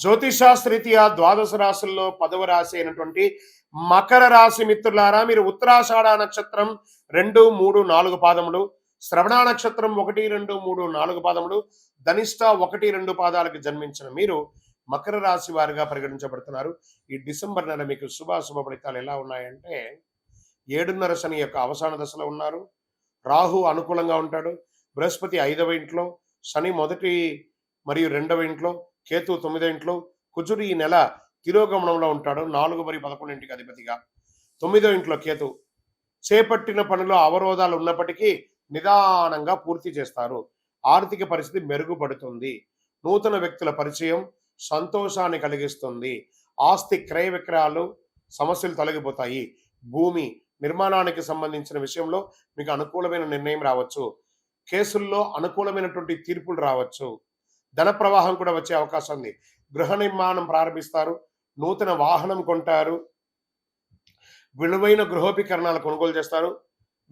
జ్యోతిషాస్త్రీత్యా ద్వాదశ రాశుల్లో పదవ రాశి అయినటువంటి మకర రాశి మిత్రులారా మీరు ఉత్తరాషాఢ నక్షత్రం రెండు మూడు నాలుగు పాదములు శ్రవణ నక్షత్రం ఒకటి రెండు మూడు నాలుగు పాదములు ధనిష్ట ఒకటి రెండు పాదాలకు జన్మించిన మీరు మకర రాశి వారిగా పరిగణించబడుతున్నారు. ఈ డిసెంబర్ నెల మీకు శుభాశుభ ఫలితాలు ఎలా ఉన్నాయంటే ఏడున్నర శని యొక్క అవసాన దశలో ఉన్నారు. రాహు అనుకూలంగా ఉంటాడు. బృహస్పతి ఐదవ ఇంట్లో శని మొదటి మరియు రెండవ ఇంట్లో కేతు తొమ్మిదో ఇంట్లో కుజుడు ఈ నెల తిరోగమనంలో ఉంటాడు. నాలుగు మరి పదకొండింటికి అధిపతిగా. తొమ్మిదో ఇంట్లో కేతు చేపట్టిన పనిలో అవరోధాలు ఉన్నప్పటికీ నిదానంగా పూర్తి చేస్తారు. ఆర్థిక పరిస్థితి మెరుగుపడుతుంది. నూతన వ్యక్తుల పరిచయం సంతోషాన్ని కలిగిస్తుంది. ఆస్తి క్రయ విక్రయాలు సమస్యలు తొలగిపోతాయి. భూమి నిర్మాణానికి సంబంధించిన విషయంలో మీకు అనుకూలమైన నిర్ణయం రావచ్చు. కేసుల్లో అనుకూలమైనటువంటి తీర్పులు రావచ్చు. ధన ప్రవాహం కూడా వచ్చే అవకాశం ఉంది. గృహ నిర్మాణం ప్రారంభిస్తారు. నూతన వాహనం కొంటారు. విలువైన గృహోపకరణాలు కొనుగోలు చేస్తారు.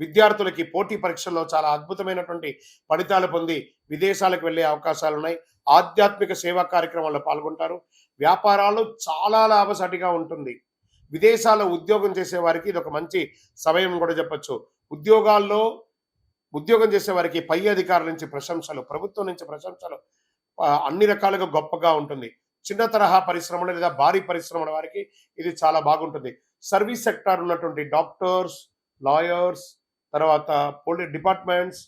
విద్యార్థులకి పోటీ పరీక్షల్లో చాలా అద్భుతమైనటువంటి ఫలితాలు పొంది విదేశాలకు వెళ్ళే అవకాశాలు ఉన్నాయి. ఆధ్యాత్మిక సేవా కార్యక్రమాల్లో పాల్గొంటారు. వ్యాపారాలు చాలా లాభసాటిగా ఉంటుంది. విదేశాల్లో ఉద్యోగం చేసే వారికి ఇది ఒక మంచి సమయం కూడా చెప్పచ్చు. ఉద్యోగాల్లో ఉద్యోగం చేసే వారికి పై అధికారుల నుంచి ప్రశంసలు ప్రభుత్వం నుంచి ప్రశంసలు అన్ని రకాలుగా గొప్పగా ఉంటుంది. చిన్న తరహా పరిశ్రమలు లేదా భారీ పరిశ్రమల వారికి ఇది చాలా బాగుంటుంది. సర్వీస్ సెక్టార్ ఉన్నటువంటి డాక్టర్స్ లాయర్స్ తర్వాత పోలీస్ డిపార్ట్మెంట్స్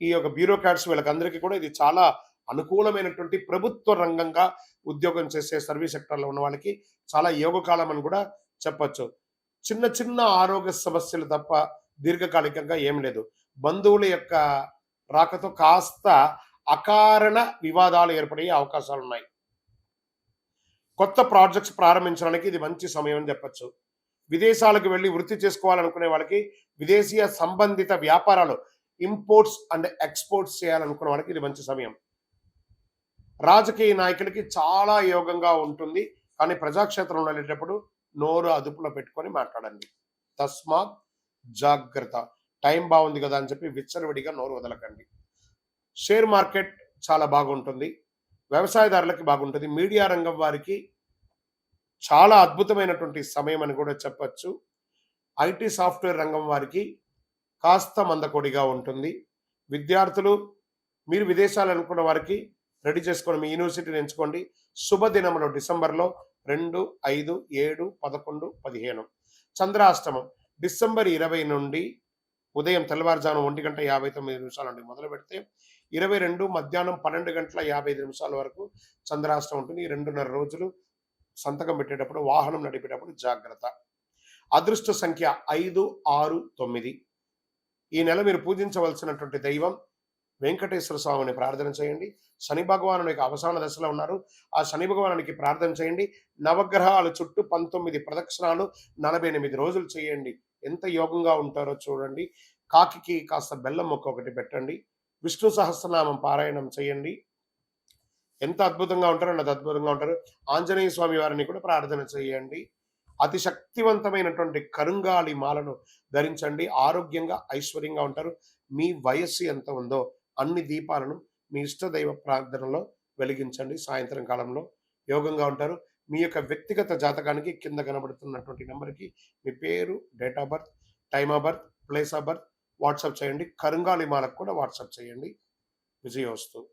ఈ యొక్క బ్యూరోక్రాట్స్ వీళ్ళకందరికీ కూడా ఇది చాలా అనుకూలమైనటువంటి ప్రభుత్వ రంగంగా ఉద్యోగం చేసే సర్వీస్ సెక్టార్లో ఉన్న వాళ్ళకి చాలా యోగకాలం అని కూడా చెప్పచ్చు. చిన్న చిన్న ఆరోగ్య సమస్యలు తప్ప దీర్ఘకాలికంగా ఏం లేదు. బంధువుల యొక్క రాకతో కాస్త అకారణ వివాదాలు ఏర్పడే అవకాశాలు ఉన్నాయి కొత్త ప్రాజెక్ట్స్ ప్రారంభించడానికి ఇది మంచి సమయం అని చెప్పొచ్చు. విదేశాలకు వెళ్ళి వృత్తి చేసుకోవాలనుకునే వాళ్ళకి విదేశీయ సంబంధిత వ్యాపారాలు ఇంపోర్ట్స్ అండ్ ఎక్స్పోర్ట్స్ చేయాలనుకునే వాళ్ళకి ఇది మంచి సమయం. రాజకీయ నాయకులకి చాలా యోగంగా ఉంటుంది. కానీ ప్రజాక్షేత్రంలో వెళ్ళేటప్పుడు నోరు అదుపులో పెట్టుకొని మాట్లాడండి. తస్మాత్ జాగ్రత్త. టైం బాగుంది కదా అని చెప్పి విచ్చలవిడిగా నోరు వదలకండి. షేర్ మార్కెట్ చాలా బాగుంటుంది. వ్యవసాయదారులకి బాగుంటుంది. మీడియా రంగం వారికి చాలా అద్భుతమైనటువంటి సమయం అని కూడా చెప్పచ్చు. ఐటీ సాఫ్ట్వేర్ రంగం వారికి కాస్త మందకొడిగా ఉంటుంది. విద్యార్థులు మీరు విదేశాలు అనుకున్న వారికి రెడీ చేసుకోండి మీ యూనివర్సిటీని ఎంచుకోండి. శుభదినములు డిసెంబర్లో రెండు ఐదు ఏడు పదకొండు పదిహేను. చంద్రాష్టమం డిసెంబర్ ఇరవై నుండి ఉదయం తెల్లవారుజాము ఒంటి గంట యాభై తొమ్మిది నిమిషాల నుండి మొదలు పెడితే ఇరవై రెండు మధ్యాహ్నం పన్నెండు గంటల యాభై ఐదు నిమిషాల వరకు చంద్రాష్టం ఉంటుంది. ఈ రెండున్నర రోజులు సంతకం పెట్టేటప్పుడు వాహనం నడిపేటప్పుడు జాగ్రత్త. అదృష్ట సంఖ్య ఐదు ఆరు తొమ్మిది. ఈ నెల మీరు పూజించవలసినటువంటి దైవం వెంకటేశ్వర స్వామిని ప్రార్థన చేయండి. శని భగవాను యొక్క అవసాన దశలో ఉన్నారు. ఆ శని భగవానునికి ప్రార్థన చేయండి. నవగ్రహాల చుట్టూ పంతొమ్మిది ప్రదక్షిణాలు నలభై ఎనిమిది రోజులు చేయండి. ఎంత యోగంగా ఉంటారో చూడండి. కాకి కాస్త బెల్లం మొక్క ఒకటి పెట్టండి. విష్ణు సహస్రనామం పారాయణం చేయండి. ఎంత అద్భుతంగా ఉంటారో అంత అద్భుతంగా ఉంటారు. ఆంజనేయ స్వామి వారిని కూడా ప్రార్థన చేయండి. అతి శక్తివంతమైనటువంటి కరుంగాలి మాలను ధరించండి. ఆరోగ్యంగా ఐశ్వర్యంగా ఉంటారు. మీ వయస్సు ఎంత ఉందో అన్ని దీపాలను మీ ఇష్టదైవ ప్రార్థనలో వెలిగించండి. సాయంత్రం కాలంలో యోగంగా ఉంటారు. మీ యొక్క వ్యక్తిగత జాతకానికి కింద కనబడుతున్నటువంటి నెంబర్కి మీ పేరు date of birth time of birth place of birth WhatsApp చేయండి. కరుంగాలి మాలకు కూడా వాట్సాప్ చేయండి. విజయోస్తు